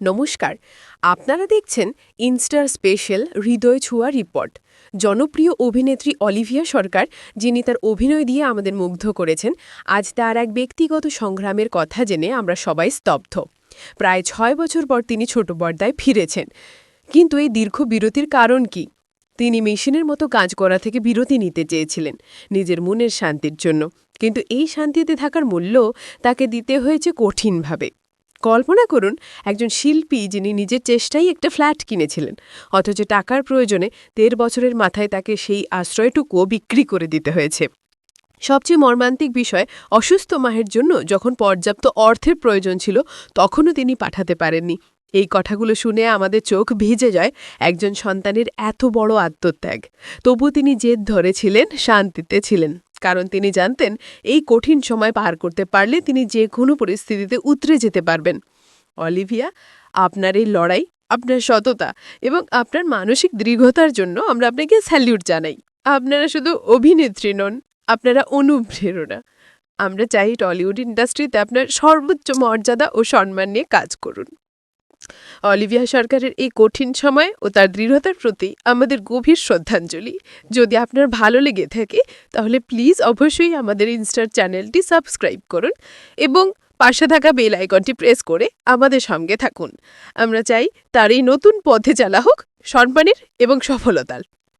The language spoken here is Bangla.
নমস্কার। আপনারা দেখছেন ইনস্টার স্পেশাল হৃদয় ছোঁয়া রিপোর্ট। জনপ্রিয় অভিনেত্রী অলিভিয়া সরকার, যিনি তার অভিনয় দিয়ে আমাদের মুগ্ধ করেছেন, আজ তার এক ব্যক্তিগত সংগ্রামের কথা জেনে আমরা সবাই স্তব্ধ। প্রায় ছয় বছর পর তিনি ছোট পর্দায় ফিরেছেন। কিন্তু এই দীর্ঘ বিরতির কারণ কি? তিনি মেশিনের মতো কাজ করা থেকে বিরতি নিতে চেয়েছিলেন, নিজের মনের শান্তির জন্য। কিন্তু এই শান্তিতে থাকার মূল্য তাকে দিতে হয়েছে কঠিনভাবে। কল্পনা করুন, একজন শিল্পী যিনি নিজের চেষ্টাই একটা ফ্ল্যাট কিনেছিলেন, অথচ টাকার প্রয়োজনে দেড় বছরের মাথায় তাকে সেই আশ্রয়টুকুও বিক্রি করে দিতে হয়েছে। সবচেয়ে মর্মান্তিক বিষয়, অসুস্থ মাহের জন্য যখন পর্যাপ্ত অর্থের প্রয়োজন ছিল, তখনও তিনি পাঠাতে পারেননি। এই কথাগুলো শুনে আমাদের চোখ ভিজে যায় একজন সন্তানের এত বড় আত্মত্যাগ। তবু তিনি জেদ ধরেছিলেন, শান্তিতে ছিলেন। কারণ তিনি জানতেন এই কঠিন সময় পার করতে পারলে তিনি যে কোনো পরিস্থিতিতে উতরে যেতে পারবেন। অলিভিয়া, আপনার এই লড়াই, আপনার সততা এবং আপনার মানসিক দৃঢ়তার জন্য আমরা আপনাকে স্যালিউট জানাই। আপনারা শুধু অভিনেত্রী নন, আপনারা অনুপ্রেরণা। আমরা চাই টলিউড ইন্ডাস্ট্রিতে আপনার সর্বোচ্চ মর্যাদা ও সম্মান নিয়ে কাজ করুন। অলিভিয়া সরকারের এই কঠিন সময় ও তার দৃঢ়তার প্রতি আমাদের গভীর শ্রদ্ধাঞ্জলি। যদি আপনার ভালো লেগে থাকে, তাহলে প্লিজ অবশ্যই আমাদের ইনস্টার চ্যানেলটি সাবস্ক্রাইব করুন এবং পাশে থাকা বেল আইকনটি প্রেস করে আমাদের সঙ্গে থাকুন। আমরা চাই তার এই নতুন পথে চালা হোক সম্মানের এবং সফলতার।